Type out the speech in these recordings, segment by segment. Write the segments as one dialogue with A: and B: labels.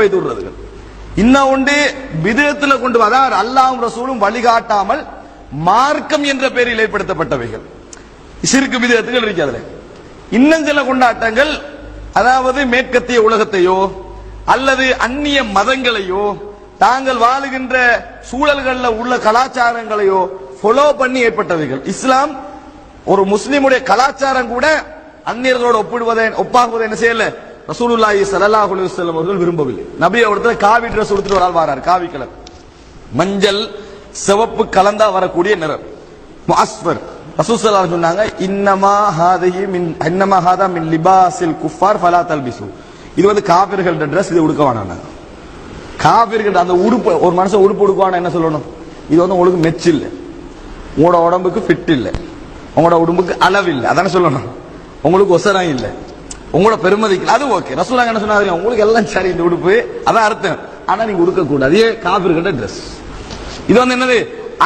A: வைத்து இன்னும் உண்டு விதத்துல கொண்டு வர அல்லாஹ்வும் ரசூலும் வழிகாட்டாமல் மார்க்கம் என்ற பெயரில் ஏற்படுத்தப்பட்டவைகள். சிறுக்கு விதத்துகள் இருக்கு அதுல. இன்னும் சில கொண்டாட்டங்கள் அதாவது மேற்கத்திய உலகத்தையோ அல்லது அந்நிய மதங்களையோ தாங்கள் வாழுகின்ற சூழல்கள்ல உள்ள கலாச்சாரங்களையோ ஃபாலோ பண்ணி ஏற்பட்டவைகள். இஸ்லாம் ஒரு முஸ்லிமுடைய கலாச்சாரம் கூட அந்நியர்களோடு ஒப்பிடுவதை ஒப்பாகுவதை என்ன செய்யல? ரசூலுல்லாஹி சல்லல்லாஹு அலைஹி வஸல்லம் அவர்கள் விரும்பவில்லை. நபி அவர்கள் காவி ட்ரெஸ் உடுத்திட்டு ஒரு ஆள் வரார் காவி கலர். மஞ்சள் சிவப்பு கலந்தா வரக்கூடிய நிறம். முஅஸ்ஃபர். ரசூல் சல்லல்லாஹு சொன்னாங்க இன்னமா ஹாதிஹி மின் இன்னமா ஹாதா மின் லிபாஸில் குஃபார் ஃபலா தல்பிசு. இது வந்து காபிர்கள்ட ட்ரெஸ் இது உடுக்க வேணாம் காபிர்கள் அந்த உடுப்பு ஒரு மனுஷன் உடுப்பு உடுக்குவானா என்ன சொல்லணும்? இது வந்து உங்களுக்கு மெச்சு இல்லை. உங்களோட உடம்புக்கு ஃபிட் இல்லை. உங்களோட உடம்புக்கு அளவு இல்லை. அதானே சொல்லணும்? உங்களுக்கு ஒசரம் இல்லை. உங்களோட பெருமதிக்கு அது ஓகே ரசூலாங்க என்ன சொன்னாங்க உங்களுக்கு எல்லாம் சரி இந்த உடுப்பு. அதான் அர்த்தம். ஆனா நீங்க உடுக்க கூடாது இதே ட்ரெஸ் இது வந்து என்னது?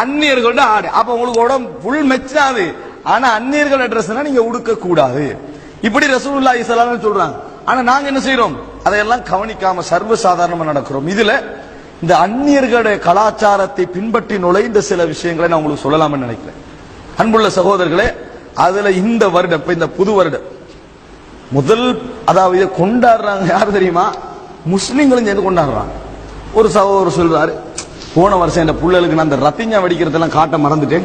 A: அந்நியர்களோட ஆடு. அப்ப உங்களுக்கு உடம்பு புல் மெச்சாது ஆனா அந்நியர்களோட ட்ரெஸ்னா நீங்க உடுக்க கூடாது இப்படி ரசூலுல்லா இஸ்லாம் சொல்றாங்க. ஆனா நாங்க என்ன செய்யறோம் அதையெல்லாம் கவனிக்காம சர்வ சாதாரணமா நடக்கிறோம். இதுல இந்த அந்நியர்களுடைய கலாச்சாரத்தை பின்பற்றி நுழைந்த சில விஷயங்களை நான் உங்களுக்கு சொல்லலாம்னு நினைக்கிறேன். அன்புள்ள சகோதரர்களே அதுல இந்த வருடம் இப்ப இந்த புது வருடம் முதல் அதாவது இதை கொண்டாடுறாங்க யார் தெரியுமா? முஸ்லீம்களும் சேர்ந்து கொண்டாடுறாங்க. ஒரு சகோதரர் சொல்றாரு போன வருஷம் இந்த பிள்ளைகளுக்கு நான் அந்த ரத்திஞ்சா வெடிக்கிறதெல்லாம் காட்ட மறந்துட்டேன்.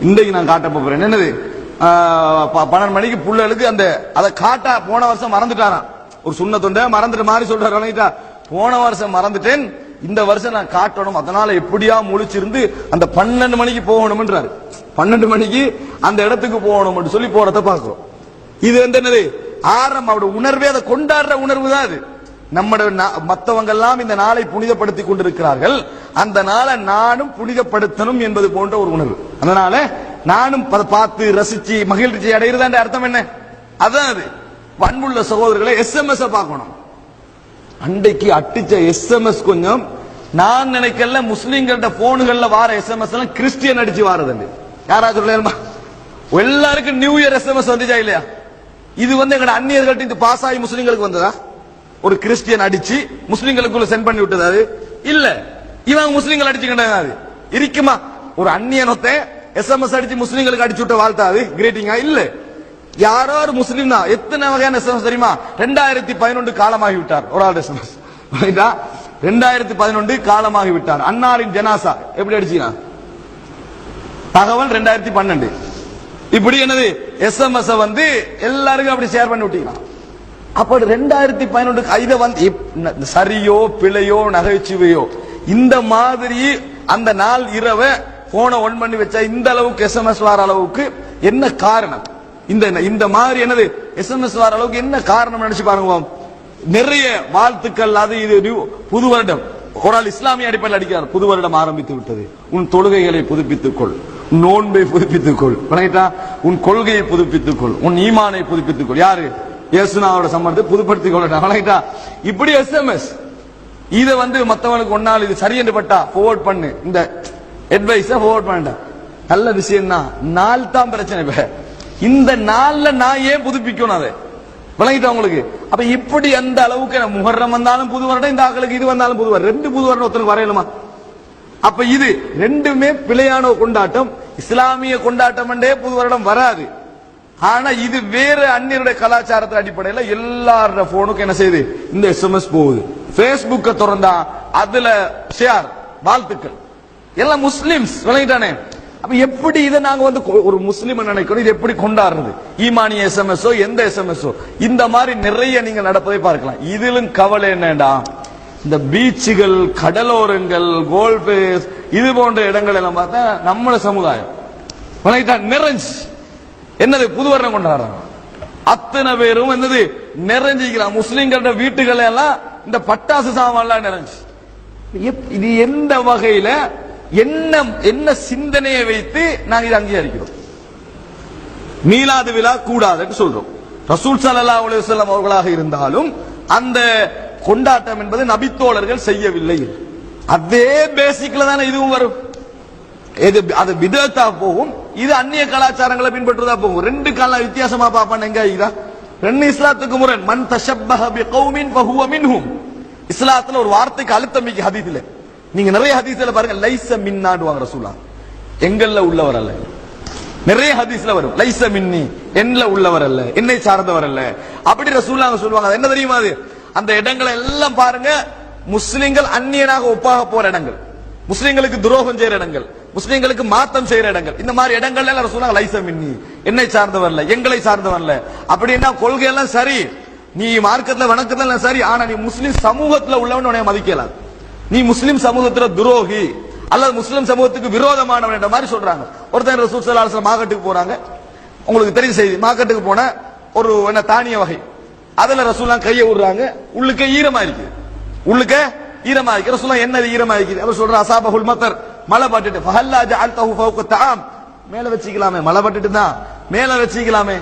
A: இன்றைக்கு நான் காட்ட போறேன். என்னது? ப- பன்னெண்டு மணிக்கு பிள்ளைகளுக்கு அந்த அதை காட்ட போன வருஷம் மறந்துட்டாராம். ஒரு சுண்ண தொண்டை மறந்துட்டு மாதிரி சொல்றாரு வணங்கிட்டா போன வருஷம் மறந்துட்டேன். இந்த வருஷம் நான் காட்டணும். அதனால எப்படியா முழிச்சிருந்து அந்த பன்னெண்டு மணிக்கு போகணும்ன்றாரு. பன்னெண்டு மணிக்கு அந்த இடத்துக்கு போகணும்னு சொல்லி போறத பாக்குறோம் இது வந்து என்னது? ஆரம் அவருடைய உணர்வே அதை கொண்டாடுற உணர்வு தான் அது. நம்முடைய நா- எல்லாம் இந்த நாளை புனிதப்படுத்தி கொண்டிருக்கிறார்கள். அந்த நாளை நானும் புனிதப்படுத்தணும் என்பது போன்ற ஒரு உணர்வு. அதனால நானும் பார்த்து ரசிச்சு மகிழ்ச்சி அடைகிறதான்ற அர்த்தம் என்ன? அதான் அது. அன்புள்ள சகோதரர்களை எஸ்எம்எஸ் பார்க்கணும். அன்றைக்கு அட்டிச்ச எஸ்எம்எஸ் கொஞ்சம் நான் நினைக்கல முஸ்லீம்கள்ட்ட போனுகள்ல வார எஸ்எம்எஸ் எல்லாம் கிறிஸ்டியன் அடிச்சு வாரது யாராச்சும் எல்லாருக்கும் நியூ இயர் எஸ்எம்எஸ் வந்துச்சா இல்லையா? இது வந்து எங்க அந்நியர்கள்ட்ட இது பாஸ் ஆகி முஸ்லீம்களுக்கு வந்ததா? ஒரு கிறிஸ்டியன் அடிச்சு முஸ்லீம்களுக்குள்ள சென்ட் பண்ணி விட்டது அது? இல்ல. இவன் முஸ்லீம்கள் அடிச்சுக்கிட்டது அது? இருக்குமா? ஒரு அந்நியனத்தை எஸ்எம்எஸ் அடிச்சு முஸ்லீம்களுக்கு அடிச்சு விட்ட வாழ்த்தா அது? கிரேட்டிங்கா இல்ல. யாரோ ஒரு முஸ்லீம் தான். எத்தனை வகையான எஸ்எம்எஸ் தெரியுமா? ரெண்டாயிரத்தி பதினொன்று காலமாகி விட்டார். ஒரு ஆள் எஸ்எம்எஸ் ரெண்டாயிரத்தி பதினொன்று காலமாகி விட்டார். அன்னாரின் ஜனாசா. எப்படி அடிச்சீங்க தகவல் ரெண்டாயிரத்தி பன்னெண்டு. இப்படி என்னது? எஸ்எம்எஸ் வந்து எல்லாருக்கும் அப்படி ஷேர் பண்ணி விட்டீங்களா அப்ப ரெண்டாயிரத்தி பதினொன்று இதை வந்து சரியோ பிழையோ நகைச்சுவையோ இந்த மாதிரி அந்த நாள் இரவை போனை ஒன் பண்ணி வச்சா இந்த அளவுக்கு எஸ்எம்எஸ் வர அளவுக்கு என்ன காரணம்? இந்த இந்த மாதிரி என்னது? எஸ்எம்எஸ் வர அளவுக்கு என்ன காரணம் நினைச்சு பாருங்க. நிறைய வாழ்த்துக்கள் அது இது புது வருடம். ஒரு இஸ்லாமிய அடிப்படையில் அடிக்கிறார். புது வருடம் ஆரம்பித்து விட்டது. உன் தொழுகைகளை புதுப்பித்துக் கொள். நோன்பை புதுப்பித்துக் கொள் விளங்கிட்டா? உன் கொள்கையை புதுப்பித்துக் கொள் உன் ஈமானை புதுப்பித்துக் கொள் யாரு? இயேசுநாவோட சம்பந்தத்தை புதுப்படுத்திக் கொள்ளட்டா வணங்கிட்டா இப்படி எஸ்எம்எஸ் இத வந்து மத்தவனுக்கு ஒன்னால் இது சரி என்று பட்டா ஃபோர்வர்ட் பண்ணு. இந்த அட்வைஸ ஃபோர்வர்ட் பண்ண நல்ல விஷயம் தான் நாள் தான் பிரச்சனை இப்ப. இந்த நாள்ல நான் ஏன் புதுப்பிக்கணும் அதை? விளங்கிட்டா உங்களுக்கு? அப்ப இப்படி எந்த அளவுக்கு முகர்றம் வந்தாலும் புது வருடம் இந்த ஆக்களுக்கு இது வந்தாலும் புது வருடம். ரெண்டு புது வருடம் ஒருத்தருக்கு வரையலுமா அப்ப இது ரெண்டுமே பிழையான கொண்டாட்டம். இஸ்லாமிய கொண்டாட்டம் என்றே புது வருடம் வராது. ஆனா இது வேற அந்நியருடைய கலாச்சாரத்தின் அடிப்படையில எல்லாரோட போனுக்கும் என்ன செய்யுது? இந்த எஸ்எம்எஸ் போகுது. பேஸ்புக்க திறந்தா அதுல ஷேர் வாழ்த்துக்கள். எல்லாம் முஸ்லிம்ஸ் விளங்கிட்டானே. அப்ப எப்படி இதை நாங்க வந்து கொ- ஒரு முஸ்லீம் நினைக்கணும்? இது எப்படி கொண்டாடுறது? ஈமானிய எஸ்எம்எஸ்ஓ எந்த எஸ்எம்எஸ்ஓ இந்த மாதிரி நிறைய நீங்க நடப்பதை பார்க்கலாம். இதிலும் கவலை என்னடா? இந்த பீச்சுகள் கடலோரங்கள் கோல்பேஸ் இது போன்ற இடங்கள் எல்லாம் பார்த்தா நம்மள சமுதாயம். நிறைஞ்சு. என்னது புது வருடம் கொண்டாடுறாங்க அத்தனை பேரும் என்னது நிறைஞ்சிக்கலாம் முஸ்லிம்களோட வீட்டுகள் எல்லாம் இந்த பட்டாசு சாமான்லாம் நிறைஞ்சு. எப்- இது எந்த வகையில என்ன என்ன சிந்தனையை வைத்து நாங்க இதை அங்கீகரிக்கிறோம்? மீலாது விழா கூடாதுன்னு சொல்றோம். ரசூல் சல்லா அலைஹி வஸல்லம் அவர்களாக இருந்தாலும் அந்த கொண்டாட்டம் என்பது நபித்தோழர்கள் செய்யவில்லை. அதே பேசிக்ல தானே இதுவும் வரும். இது அது விதத்தா போகும் இது அந்நிய கலாச்சாரங்களை பின்பற்றுதா போகும். ரெண்டு கால வித்தியாசமா பாப்பான் எங்க இதா ரெண்டு இஸ்லாத்துக்கு முரண் மன் தஷப்பஹ பி கௌமின் ஃபஹுவ மின்ஹும். இஸ்லாத்துல ஒரு வார்த்தைக்கு அழுத்தம் மிக்க ஹதீஸ்ல. நீங்க நிறைய ஹதீஸ்ல பாருங்க லைச மின்னாடுவாங்க ரசூலா. எங்கல்ல உள்ளவர் அல்ல. நிறைய ஹதீஸ்ல வரும் லைச மின்னி. என்னல உள்ளவர் அல்ல என்னை சார்ந்தவர் அல்ல. அப்படி ரசூலுல்லாஹ் சொல்லுவாங்க. என்ன தெரியுமா அது? அந்த இடங்களை எல்லாம் பாருங்க. முஸ்லிம்கள் அந்நியனாக ஒப்பாக போற இடங்கள். முஸ்லிம்களுக்கு துரோகம் செய்யற இடங்கள். முஸ்லிம்களுக்கு மாத்தம் செய்யற இடங்கள். இந்த மாதிரி இடங்கள்ல எல்லாம் சொன்னாங்க லைசம் இன்னி என்னை சார்ந்தவர் எங்களை சார்ந்தவர் அப்படின்னா கொள்கை எல்லாம் சரி. நீ மார்க்கத்துல வணக்கத்துல சரி. ஆனா நீ முஸ்லிம் சமூகத்துல உள்ளவன் உனைய மதிக்கலாம் நீ முஸ்லிம் சமூகத்துல துரோகி. அல்லது முஸ்லிம் சமூகத்துக்கு விரோதமானவன் என்ற மாதிரி சொல்றாங்க. ஒருத்தன் ரசூல் ஸல்லல்லாஹு மார்க்கெட்டுக்கு போறாங்க. உங்களுக்கு தெரியும் செய்தி மார்க்கெட்டுக்கு போன ஒரு என்ன தானிய வகை. அதுல ரசூல்லாம் கையை விடுறாங்க. உள்ளுக்க ஈரமா இருக்கு. உள்ளுக்க ஈரமா இருக்கு. ரசூல்லாம் என்ன ஈரமா இருக்குது? அவர் சொல்ற அசாபகுல் மத்தர். மழை பட்டுட்டு. ஃபஹல்லா ஜஅல்தஹு ஃபௌக தஆம் மேல வச்சுக்கலாமே. மழை பட்டுட்டு தான். மேல வச்சுக்கலாமே.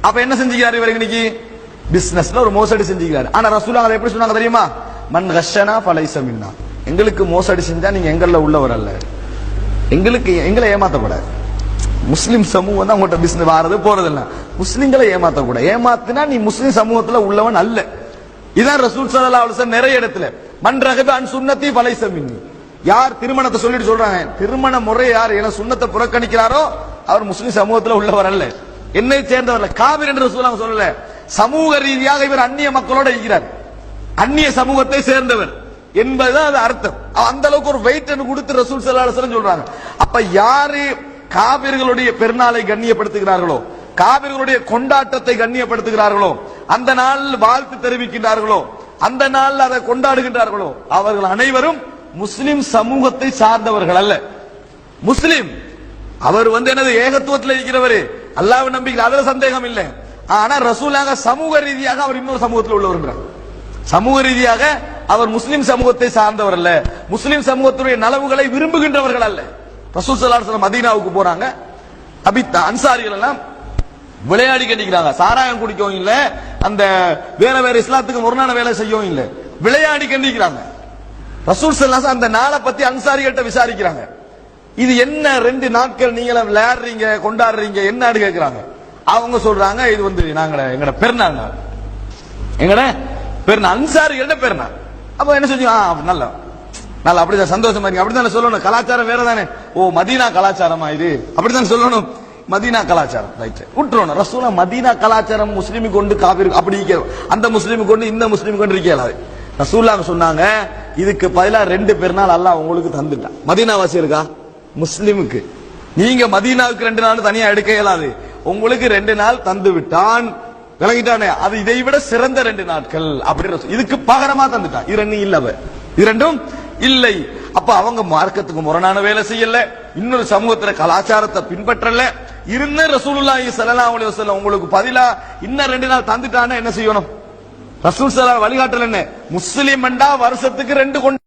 A: அப்ப என்ன செஞ்சுக்கிறாரு இவர் இன்னைக்கு? பிசினஸ்ல ஒரு மோசடி செஞ்சுக்கிறாரு. ஆனா ரசூலுல்லாஹ் அதை எப்படி சொன்னாங்க தெரியுமா? மன் கஷனா ஃபலைஸ மின்னா. எங்களுக்கு மோசடி செஞ்சா நீங்க எங்கள்ல உள்ளவர் அல்ல. எங்களுக்கு எங்களை ஏமாத்தப்படாது முஸ்லிம் சமூகம் தான் உங்கள்கிட்ட பிசினஸ் வாரது போறது இல்லை முஸ்லிம்களை ஏமாத்தக்கூடாது. ஏமாத்தினா நீ முஸ்லிம் சமூகத்துல உள்ளவன் அல்ல. இதான் ரசூல் சல்லா அலைஹி நிறைய இடத்துல. மண் ரகப அன் சுண்ணத்தி ஃபலைஸ யார் திருமணத்தை சொல்லிட்டு சொல்றாங்க? திருமண முறை யார் என சுண்ணத்தை புறக்கணிக்கிறாரோ அவர் முஸ்லிம் சமூகத்துல உள்ளவர் அல்ல. என்னை சேர்ந்தவர் காவிரி காவிர் என்று ரசூலுல்லாஹ் சொல்லல. சமூக ரீதியாக இவர் அந்நிய மக்களோட இருக்கிறார். அந்நிய சமூகத்தை சேர்ந்தவர் என்பதுதான் அது அர்த்தம். அந்த அளவுக்கு ஒரு வெயிட் கொடுத்து ரசூல் சல்லா சொல்றாங்க. அப்ப யாரு காவிர்களுடைய பெருநாளை கண்ணியப்படுத்துகிறார்களோ காவிர்களுடைய கொண்டாட்டத்தை கண்ணியப்படுத்துகிறார்களோ அந்த நாள் வாழ்த்து தெரிவிக்கின்றார்களோ அந்த நாள் அதை கொண்டாடுகின்றார்களோ அவர்கள் அனைவரும் முஸ்லிம் சமூகத்தை சார்ந்தவர்கள் அல்ல. முஸ்லிம் அவர் வந்து எனது ஏகத்துவத்தில் இருக்கிறவர். அல்லாஹ் நம்பிக்கை அதுல சந்தேகம் இல்லை. ஆனா ரசூலாக சமூக ரீதியாக அவர் இன்னொரு சமூகத்தில் உள்ளவர் சமூக ரீதியாக அவர் முஸ்லிம் சமூகத்தை சார்ந்தவர் அல்ல. முஸ்லிம் சமூகத்துடைய நலவுகளை விரும்புகின்றவர்கள் அல்ல. ரசூல் சலாசலம் மதீனாவுக்கு போறாங்க. அபித் அன்சாரிகள் எல்லாம் விளையாடி கண்டிக்கிறாங்க. சாராயம் குடிக்கவும் இல்ல அந்த வேற வேற இஸ்லாத்துக்கு முரணான வேலை செய்யவும் இல்ல. விளையாடி கண்டிக்கிறாங்க. ரசூல் ஸல்லல்லாஹு அந்த நாளை பத்தி அன்சாரிகள்ட்ட விசாரிக்கிறாங்க. இது என்ன ரெண்டு நாட்கள் நீங்களும் விளையாடுறீங்க கொண்டாடுறீங்க என்னன்னு கேட்கிறாங்க அவங்க சொல்றாங்க இது வந்து நாங்க எங்கட பெருநாள் எங்கட? பெருநாள். அன்சாரிகள்ட்ட பெருநாள். அப்ப என்ன செஞ்சோம் ஆ, நல்ல நல்ல அப்படிதான் சந்தோஷமா இருக்கு. அப்படித்தானே சொல்லணும்? கலாச்சாரம் வேற தானே ஓ மதீனா கலாச்சாரமா இது? அப்படித்தானே சொல்லணும்? மதீனா கலாச்சாரம். ரைட் விட்டுறணும். ரசூலா மதீனா கலாச்சாரம் முஸ்லீம் கொண்டு காபி அப்படி அந்த முஸ்லீம் கொண்டு இந்த முஸ்லீம் கொண்டு இருக்கலாது ரசூல்லா சொன்னாங்க இதுக்கு பதிலா ரெண்டு பெருநாள் அல்லாஹ் உங்களுக்கு தந்துட்டான். மதீனா வாசி இருக்கா? முஸ்லிமுக்கு. நீங்க மதீனாவுக்கு ரெண்டு நாள் தனியா எடுக்க இயலாது. உங்களுக்கு ரெண்டு நாள் தந்து விட்டான். விளங்கிட்டானே? அது இதை விட சிறந்த ரெண்டு நாட்கள். அப்படி இதுக்கு பகரமா தந்துட்டான். இது ரெண்டும் இல்லவ. இது ரெண்டும் இல்லை. அப்ப அவங்க மார்க்கத்துக்கு முரணான வேலை செய்யல. இன்னொரு சமூகத்துல கலாச்சாரத்தை பின்பற்றல. இருந்த ரசூலுல்லாஹி ஸல்லல்லாஹு அலைஹி வஸல்லம் உங்களுக்கு பதிலா இன்னும் ரெண்டு நாள் தந்துட்டானே என்ன செய்யணும்? ரசூல் ஸல்லல்லாஹு வழிகாட்டல் என்ன? முஸ்லிம் வருஷத்துக்கு ரெண்டு கொண்டு